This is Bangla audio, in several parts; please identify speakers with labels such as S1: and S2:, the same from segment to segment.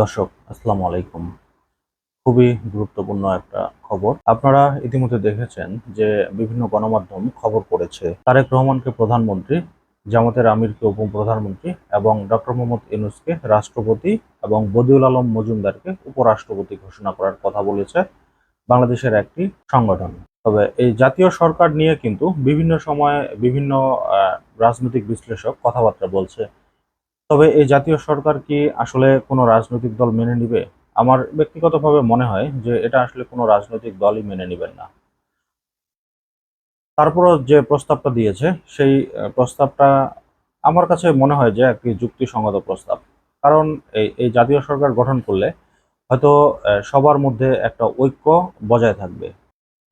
S1: দর্শক, আসসালামু আলাইকুম। খুবই গুরুত্বপূর্ণ একটা খবর। আপনারা ইতিমধ্যে দেখেছেন যে বিভিন্ন গণমাধ্যম খবর করেছে তারেক রহমানকে প্রধানমন্ত্রী, জামাতের আমিরকে উপপ্রধানমন্ত্রী এবং ডক্টর মোহাম্মদ ইউনুসকে রাষ্ট্রপতি এবং বদিউল আলম মজুমদারকে উপরাষ্ট্রপতি ঘোষণা করার কথা বলেছে বাংলাদেশের একটি সংগঠন। তবে এই জাতীয় সরকার নিয়ে কিন্তু বিভিন্ন সময়ে বিভিন্ন রাজনৈতিক বিশ্লেষক কথাবার্তা বলছে। তবে এই জাতীয় সরকার কি আসলে কোনো রাজনৈতিক দল মেনে নিবে? আমার ব্যক্তিগতভাবে মনে হয় যে এটা আসলে কোনো রাজনৈতিক দলই মেনে নেবেন না। তারপরও যে প্রস্তাবটা দিয়েছে, সেই প্রস্তাবটা আমার কাছে মনে হয় যে একটি যুক্তিসঙ্গত প্রস্তাব। কারণ এই এই জাতীয় সরকার গঠন করলে হয়তো সবার মধ্যে একটা ঐক্য বজায় থাকবে।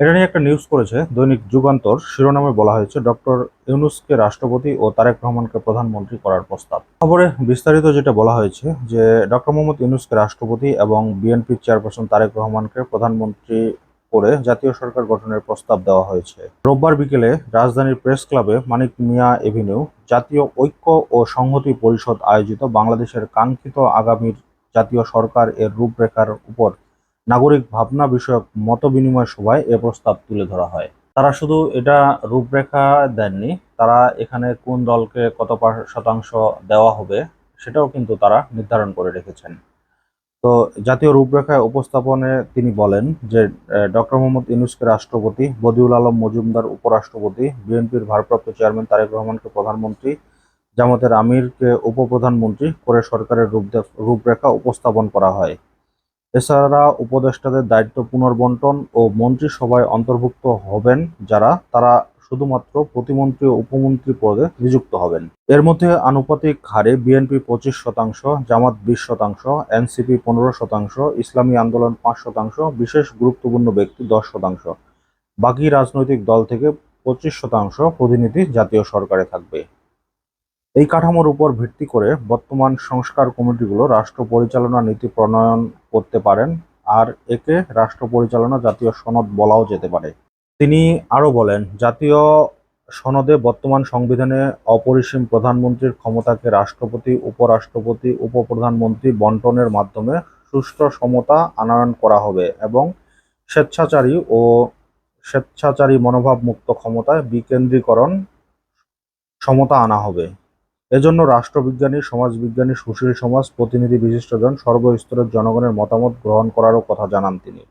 S1: এটা নিয়ে একটা নিউজ করেছে দৈনিক যুগান্তর। শিরোনামে বলা হয়েছে, ডক্টর ইউনুসকে রাষ্ট্রপতি ও তারেক রহমানকে প্রধানমন্ত্রী করার প্রস্তাব। খবরে বিস্তারিত যেটা বলা হয়েছে, যে ডক্টর মোহাম্মদ ইউনুসকে রাষ্ট্রপতি এবং বিএনপির চেয়ারপারসন তারেক রহমানকে প্রধানমন্ত্রী করে জাতীয় সরকার গঠনের প্রস্তাব দেওয়া হয়েছে। রোববার বিকেলে রাজধানীর প্রেস ক্লাবে মানিক মিয়া এভিনিউ, জাতীয় ঐক্য ও সংহতি পরিষদ আয়োজিত বাংলাদেশের কাঙ্ক্ষিত আগামীর জাতীয় সরকার এর রূপরেখার উপর নাগরিক ভাবনা বিষয়ক মত বিনিময় সভায় এ প্রস্তাব তুলে ধরা হয়। তারা শুধু এটা রূপরেখা দেননি, তারা এখানে কোন দলকে কত শতাংশ দেওয়া হবে সেটাও কিন্তু তারা নির্ধারণ করে রেখেছেন। তো জাতীয় রূপরেখায় উপস্থাপনে তিনি বলেন যে ডক্টর মোহাম্মদ ইউনুসকে রাষ্ট্রপতি, বদিউল আলম মজুমদার উপরাষ্ট্রপতি, বিএনপির ভারপ্রাপ্ত চেয়ারম্যান তারেক রহমানকে প্রধানমন্ত্রী, জামাতের আমিরকে উপপ্রধানমন্ত্রী করে সরকারের রূপরেখা উপস্থাপন করা হয়। এছাড়া উপদেষ্টাদের দায়িত্ব পুনর্বন্টন ও মন্ত্রিসভায় অন্তর্ভুক্ত হবেন যারা, তারা শুধুমাত্র প্রতিমন্ত্রী ও উপমন্ত্রী পদে নিযুক্ত হবেন। এর মধ্যে আনুপাতিক হারে বিএনপি পঁচিশ শতাংশ, জামাত বিশ শতাংশ, এনসিপি পনেরো শতাংশ, ইসলামী আন্দোলন পাঁচ শতাংশ, বিশেষ গুরুত্বপূর্ণ ব্যক্তি দশ শতাংশ। বাকি রাজনৈতিক দল থেকে পঁচিশ শতাংশ প্রতিনিধি জাতীয় সরকারে থাকবে। এই কাঠামোর উপর ভিত্তি করে বর্তমান সংস্কার কমিটিগুলো রাষ্ট্র পরিচালনা নীতি প্রণয়ন করতে পারেন, আর একে রাষ্ট্র পরিচালনা জাতীয় সনদ বলাও যেতে পারে। তিনি আরও বলেন, জাতীয় সনদে বর্তমান সংবিধানে অপরিসীম প্রধানমন্ত্রীর ক্ষমতাকে রাষ্ট্রপতি, উপরাষ্ট্রপতি, উপপ্রধানমন্ত্রী বন্টনের মাধ্যমে সুষ্ঠু সমতা আনয়ন করা হবে এবং স্বেচ্ছাচারী ও স্বেচ্ছাচারী মনোভাব মুক্ত ক্ষমতায় বিকেন্দ্রীকরণ সমতা আনা হবে। এজন্য রাষ্ট্রবিজ্ঞানী, সমাজবিজ্ঞানী, সুশীল সমাজ প্রতিনিধি বিশিষ্টজন সর্বস্তরের জনগণের মতামত গ্রহণ করারও কথা জানান তিনি।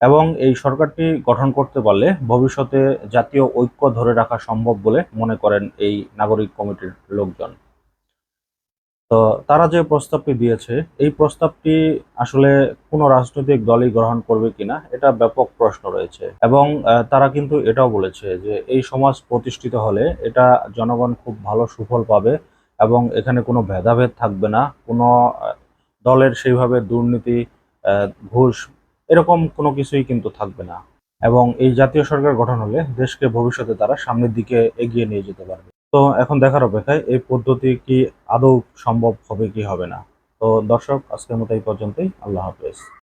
S1: এবং এই সরকারটি গঠন করতে পারলে ভবিষ্যতে জাতীয় ঐক্য ধরে রাখা সম্ভব বলে মনে করেন এই নাগরিক কমিটির লোকজন। তো তারা যে প্রস্তাবটি দিয়েছে, এই প্রস্তাবটি আসলে কোনো রাজনৈতিক দলই গ্রহণ করবে কিনা, এটা ব্যাপক প্রশ্ন রয়েছে। এবং তারা কিন্তু এটাও বলেছে যে এই সমাজ প্রতিষ্ঠিত হলে এটা জনগণ খুব ভালো সুফল পাবে এবং এখানে কোনো ভেদাভেদ থাকবে না, কোনো দলের সেইভাবে দুর্নীতি ঘুষ, এরকম কোনো কিছুই কিন্তু থাকবে না। এবং এই জাতীয় সরকার গঠন হলে দেশকে ভবিষ্যতে তারা সামনের দিকে এগিয়ে নিয়ে যেতে পারবে। তো এখন দেখার অপেক্ষায় এই পদ্ধতি কি আদৌ সম্ভব হবে কি হবে না? তো দর্শক, আজকের মতো এই পর্যন্তই। আল্লাহ হাফেজ।